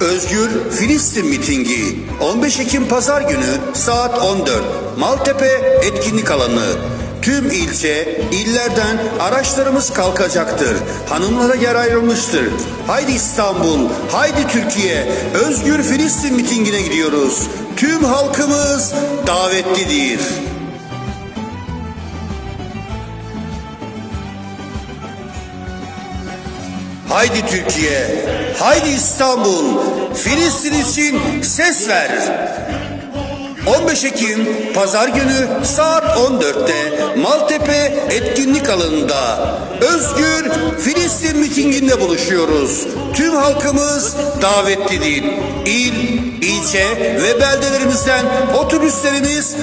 Özgür Filistin mitingi 15 Ekim Pazar günü saat 14 Maltepe etkinlik alanı Tüm ilçe, illerden araçlarımız kalkacaktır. Hanımlara yer ayrılmıştır. Haydi İstanbul, haydi Türkiye, Özgür Filistin mitingine gidiyoruz. Tüm halkımız davetlidir. Haydi Türkiye, haydi İstanbul, Filistin için ses ver. 15 Ekim Pazar günü saat 14'te Maltepe etkinlik alanında Özgür Filistin mitinginde buluşuyoruz. Tüm halkımız davetlidir. İl, ilçe ve beldelerimizden otobüslerimiz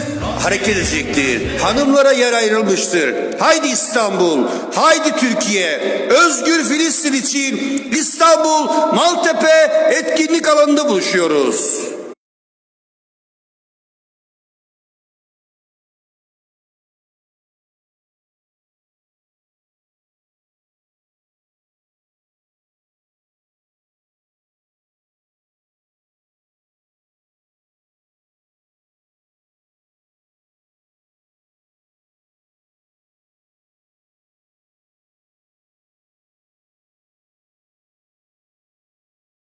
hareket edecektir. Hanımlara yer ayrılmıştır. Haydi İstanbul, haydi Türkiye, Özgür Filistin için İstanbul Maltepe etkinlik alanında buluşuyoruz.